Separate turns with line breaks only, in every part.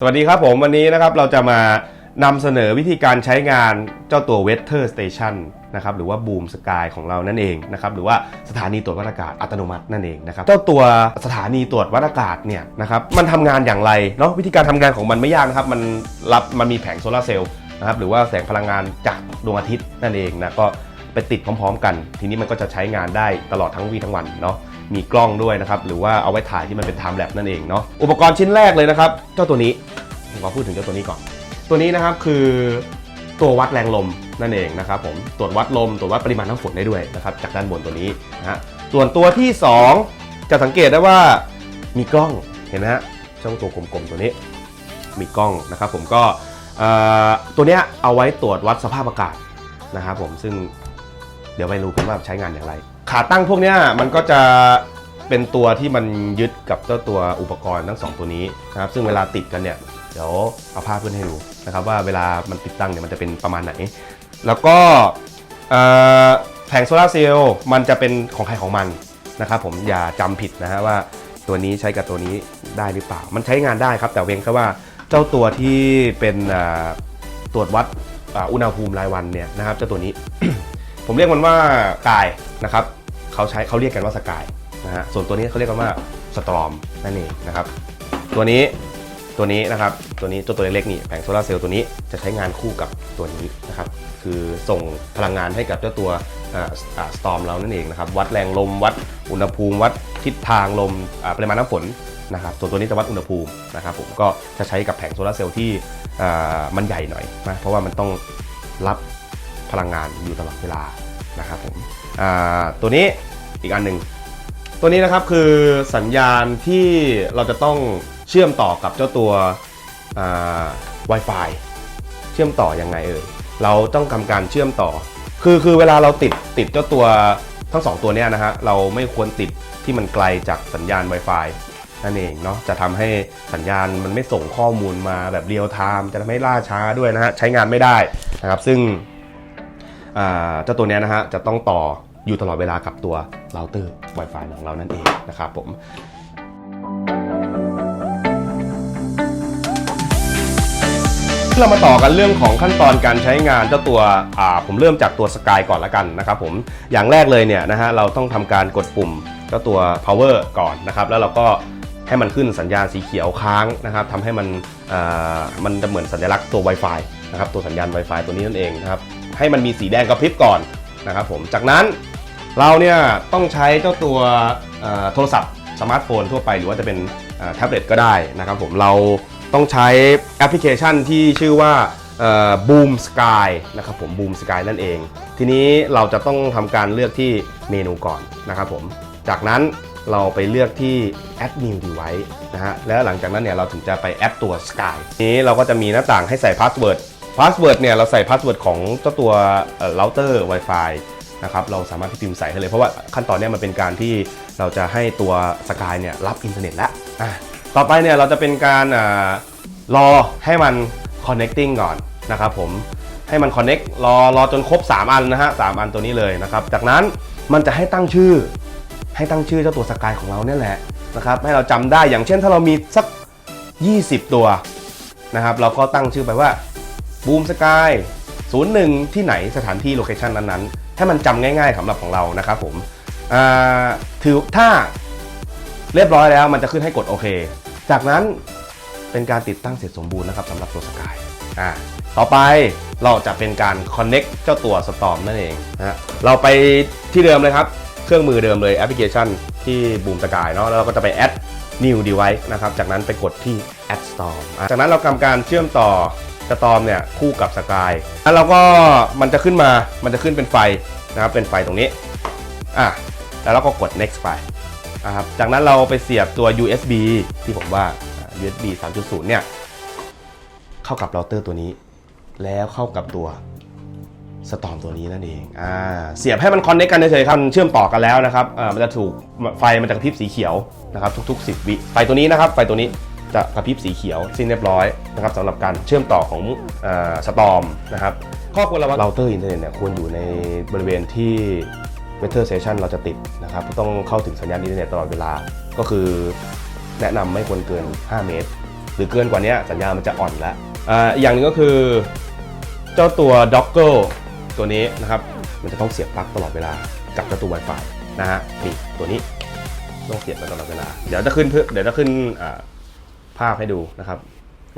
สวัสดีครับผมวันนี้นะครับเราจะมานำเสนอวิธีการใช้งานเจ้าตัว Weather Station นะครับหรือว่า Boom Sky ของเรานั่นเองนะครับหรือว่าสถานีตรวจวัดอากาศอัตโนมัตินั่นเองนะครับเจ้าตัวสถานีตรวจวัดอากาศเนี่ยนะครับมันทำงานอย่างไรเนาะวิธีการทำงานของมันไม่ยากนะครับมันรับมันมีแผงโซลาร์เซลล์นะครับหรือว่าแสงพลังงานจากดวงอาทิตย์นั่นเองนะก็ไปติดพร้อม ๆ กัน ทีนี้มันก็จะใช้งานได้ตลอดทั้งวีทั้งวันเนาะ มีกล้องด้วยนะครับ หรือว่าเอาไว้ถ่ายที่มันเป็น time lapse นั่นเองเนาะอุปกรณ์ชิ้นแรกเลยนะครับเจ้าตัวนี้ผมขอพูดถึงเจ้าตัวนี้ก่อน ตัวนี้นะครับคือตัววัดแรงลมนั่นเองนะครับผมตรวจวัดลมตรวจวัดปริมาณน้ำฝนได้ด้วยนะครับจากด้านบนตัวนี้นะฮะส่วนตัวที่ 2 จะสังเกตได้ว่ามีกล้องเห็นไหมฮะช่องตัวกลมๆตัวนี้ มีกล้องนะครับผมก็ตัวเนี้ยเอาไว้ตรวจวัดสภาพอากาศนะครับผมซึ่งเดี๋ยวไปรู้กันว่าใช้งานอย่างไร ขาตั้งพวกเนี้ยมันก็จะเป็นตัวที่มันยึดกับเจ้าตัวอุปกรณ์ทั้งสองตัวนี้นะครับซึ่งเวลาติดกันเนี่ยเดี๋ยวเอาภาพขึ้นให้ดูนะครับว่าเวลามันติดตั้งเนี่ยมันจะเป็นประมาณไหน แล้วก็แผงโซลาร์เซลล์มันจะเป็นของใครของมันนะครับผมอย่าจำผิดนะฮะว่าตัวนี้ใช้กับตัวนี้ได้หรือเปล่า มันใช้งานได้ครับ แต่เพียงแค่ว่าเจ้าตัวที่เป็นตรวจวัดอุณหภูมิรายวันเนี่ยนะครับเจ้าตัวนี้ ผมเรียกมันว่ากายนะครับ เขาใช้เขาเรียกกันว่าสกายนะฮะส่วนตัวนี้เขาเรียกกันว่าสตรอมนั่นเองนะครับ ตัวนี้ตัวนี้นะครับตัวนี้ตัวตัวเล็กๆนี่แผงโซลาเซลล์ตัวนี้จะใช้งานคู่กับตัวนี้นะครับคือส่งพลังงานให้กับเจ้าตัวสตอมเรานั่นเองนะครับวัดแรงลมวัดอุณหภูมิ วัดทิศทางลมปริมาณน้ำฝนนะครับส่วนตัวนี้จะวัดอุณหภูมินะครับผมก็จะใช้กับแผงโซลาเซลล์ที่มันใหญ่หน่อยนะเพราะว่ามันต้องรับพลังงานอยู่ตลอดเวลา นะครับผมตัวนี้อีกอันหนึ่งตัวนี้นะครับคือสัญญาณที่เราจะต้องเชื่อมต่อกับเจ้าตัว Wi-Fi เชื่อมต่อยังไงเอ่ยเราต้องทำการเชื่อมต่อ คือคือเวลาเราติดติดเจ้าตัวทั้งสองตัวเนี้ยนะฮะเราไม่ควรติดที่มันไกลจากสัญญาณ Wi-Fi นั่นเองเนาะจะทำให้สัญญาณมันไม่ส่งข้อมูลมาแบบเรียลไทม์จะทำให้ล่าช้าด้วยนะฮะใช้งานไม่ได้นะครับซึ่ง เจ้าตัวเนี้ยนะฮะจะต้องต่ออยู่ตลอดเวลากับตัวเราเตอร์ Wi-Fi ของเรานั่นเองนะครับผมเรามาต่อกันเรื่องของขั้นตอนการใช้งานเจ้าตัวผมเริ่มจากตัวสกายก่อนละกันนะครับผมอย่างแรกเลยเนี่ยนะฮะเราต้องทำการกดปุ่มเจ้าตัว power ก่อนนะครับ แล้วเราก็ให้มันขึ้นสัญญาณสีเขียวค้างนะครับทำให้มันมันจะเหมือนสัญลักษณ์ตัว Wi-Fi นะครับตัวสัญญาณ Wi-Fi ตัวนี้นั่นเองนะครับให้มันมีสีแดงกระพริบก่อนนะครับผมจากนั้นเราเนี่ยต้องใช้เจ้าตัวโทรศัพท์สมาร์ทโฟนทั่วไปหรือว่าจะเป็นแท็บเล็ตก็ได้นะครับผมเราต้องใช้แอปพลิเคชันที่ชื่อว่าเอ่อ Boom Sky นะครับผม Boom Sky นั่นเอง ทีนี้เราจะต้องทำการเลือกที่เมนูก่อนนะครับผมจากนั้นเราไปเลือกที่ Add New Device นะฮะแล้วหลังจากนั้นเนี่ยเราถึงจะไปแอดตัว Sky ทีนี้เราก็จะมีหน้าต่างให้ใส่พาสเวิร์ด พาสเวิร์ดเนี่ยเราใส่พาสเวิร์ดของเจ้าตัวเราเตอร์ Wi-Fi นะครับเราสามารถที่พิมพ์ใส่ให้เลยเพราะว่าขั้นตอนนี้มันเป็นการที่เราจะให้ตัวสกายเนี่ยรับอินเทอร์เน็ตแล้วอะต่อไปเนี่ยเราจะเป็นการอารอให้มัน connecting ก่อนนะครับผมให้มัน connect รอรอจนครบ 3 อันนะฮะสามอันตัวนี้เลยนะครับจากนั้นมันจะให้ตั้งชื่อ ให้ตั้งชื่อเจ้าตัวสกายของเราเนี่ยแหละนะครับให้เราจำได้อย่างเช่นถ้าเรามีสัก 20 ตัวนะครับเราก็ตั้งชื่อไปว่า บูมสกาย01ที่ไหนสถานที่โลเคชันนั้นๆ ให้มันจำง่ายๆสำหรับของเรานะครับผมถือถ้าเรียบร้อยแล้วมันจะขึ้นให้กดโอเค จากนั้นเป็นการติดตั้งเสร็จสมบูรณ์นะครับสำหรับตัวสกายอ่าต่อไปเราจะเป็นการ Connect เจ้าตัวสตอมนั่นเองนะเราไปที่เดิมเลยครับ เครื่องมือเดิมเลยแอปพลิเคชันที่บูมสกายเนาะแล้วเราก็จะไปแอด new device นะครับ จากนั้นไปกดที่ add storm จากนั้นเราทำการเชื่อมต่อ storm เนี่ยคู่กับสกายแล้วเราก็มันจะขึ้นมามันจะขึ้นเป็นไฟนะครับเป็นไฟตรงนี้อะแล้วเราก็กด next ไปนะครับจากนั้นเราไปเสียบตัว USB ที่ผมว่าอ่า USB 3.0 เนี่ย เข้ากับเราเตอร์ตัวนี้ แล้วเข้ากับตัวสตอมตัวนี้นั่นเองอ่าเสียบให้มันคอนเนคกันเฉยๆครับเชื่อมต่อกันแล้วนะครับอ่ามันจะถูกไฟมันจะกระพริบสีเขียวนะครับทุก ๆ 10 วิไฟตัวนี้นะครับไฟตัวนี้ จะกระพริบสีเขียวสิ้นเรียบร้อยนะครับสำหรับการเชื่อมต่อของอ่าสตอมนะครับข้อควรระวังเราเตอร์อินเทอร์เน็ตเนี่ยควรอยู่ในบริเวณที่ Weather Station เราจะติดนะครับต้องเข้าถึงสัญญาณอินเทอร์เน็ตตลอดเวลา ก็คือแนะนำไม่ควรเกิน 5 เมตร หรือเกินกว่านี้สัญญาณมันจะอ่อนแล้วอ่าอีกอย่างหนึงก็คือเจ้าตัวด็อกเกิลตัวนี้นะครับมันจะต้องเสียบปลั๊กตลอดเวลากับเจ้าตัว Wi-Fi นะฮะนี่ตัวนี้ต้องเสียบมันตลอดเวลา เดี๋ยวจะขึ้นเพื่อเดี๋ยวจะขึ้นอ่า ภาพให้ดูนะครับ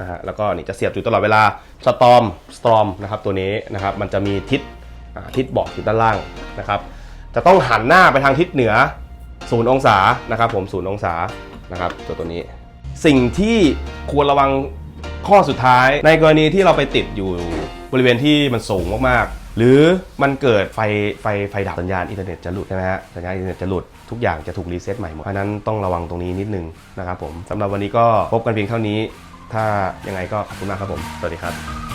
นะฮะแล้วก็นี่จะเสียบอยู่ตลอดเวลาสตอมสตอมนะครับตัวนี้นะครับมันจะมีทิศทิศบอกอยู่ด้านล่างนะครับจะต้องหันหน้าไปทางทิศเหนือศูนย์องศานะครับผมศูนย์องศานะครับตัวตัวนี้ สิ่งที่ควรระวังข้อสุดท้ายในกรณีที่เราไปติดอยู่ บริเวณที่มันสูงมากๆ หรือมันเกิดไฟไฟไฟดับสัญญาณอินเทอร์เน็ตจะหลุดใช่ไหมฮะสัญญาณอินเทอร์เน็ตจะหลุดทุกอย่างจะถูกรีเซ็ตใหม่หมดเพราะฉะนั้นต้องระวังตรงนี้นิดนึงนะครับผมสำหรับวันนี้ก็พบกันเพียงเท่านี้ ถ้ายังไงก็ขอบคุณมากครับผม สวัสดีครับ